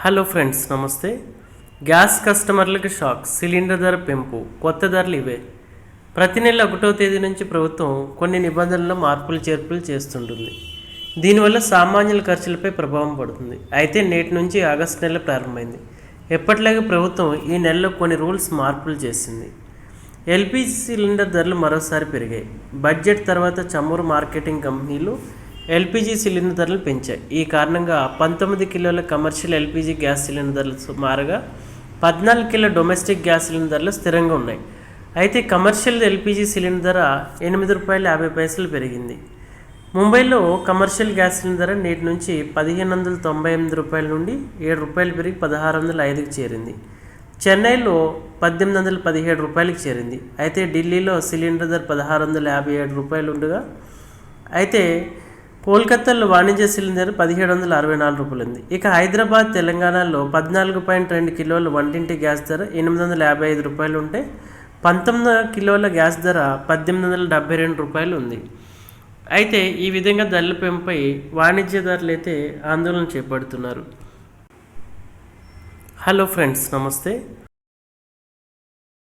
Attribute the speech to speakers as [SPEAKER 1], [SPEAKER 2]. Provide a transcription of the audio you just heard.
[SPEAKER 1] Hello friends నమస్తే. Gas కస్టమర్లకు shock cylinder ధర పెంపు కొత్త ధరలు ఇవే. ప్రతి నెల ఒకటో తేదీ నుంచి ప్రభుత్వం కొన్ని నిబంధనల్లో మార్పులు చేర్పులు చేస్తుంటుంది. దీనివల్ల సామాన్యుల ఖర్చులపై ప్రభావం పడుతుంది. అయితే నేటి నుంచి ఆగస్టు నెల ప్రారంభమైంది. ఎప్పటిలాగే ప్రభుత్వం ఈ నెలలో కొన్ని రూల్స్ మార్పులు చేసింది. ఎల్పిజి సిలిండర్ ధరలు మరోసారి పెరిగాయి. బడ్జెట్ తర్వాత చమురు మార్కెటింగ్ కంపెనీలు ఎల్పిజి సిలిండర్ ధరలు పెంచాయి. ఈ కారణంగా పంతొమ్మిది కిలోల కమర్షియల్ ఎల్పిజి గ్యాస్ సిలిండర్ ధరలు సుమారుగా పద్నాలుగు కిలో డొమెస్టిక్ గ్యాస్ సిలిండర్ ధరలు స్థిరంగా ఉన్నాయి. అయితే కమర్షియల్ ఎల్పిజి సిలిండర్ ధర ఎనిమిది రూపాయల యాభై పైసలు పెరిగింది. ముంబైలో కమర్షియల్ గ్యాస్ సిలిండర్ ధర నేటి నుంచి పదిహేను వందల తొంభై ఎనిమిది రూపాయల నుండి ఏడు రూపాయలు పెరిగి పదహారు వందల ఐదుకి చేరింది. చెన్నైలో పద్దెనిమిది వందల పదిహేడు రూపాయలకు చేరింది. అయితే ఢిల్లీలో సిలిండర్ ధర పదహారు వందల యాభై ఏడు రూపాయలు ఉండగా అయితే కోల్కతాలో వాణిజ్య సిలిండర్ పదిహేడు వందల అరవై నాలుగు రూపాయలు ఉంది ఇక హైదరాబాద్ తెలంగాణలో పద్నాలుగు పాయింట్ రెండు కిలోల వంటింటి గ్యాస్ ధర ఎనిమిది వందల యాభై ఐదు రూపాయలు ఉంటే పంతొమ్మిది కిలోల గ్యాస్ ధర పద్దెనిమిది వందల డెబ్బై రెండు రూపాయలు ఉంది అయితే ఈ విధంగా ధరల పెంపై వాణిజ్యదారులు అయితే ఆందోళన చేపడుతున్నారు. హలో ఫ్రెండ్స్ నమస్తే.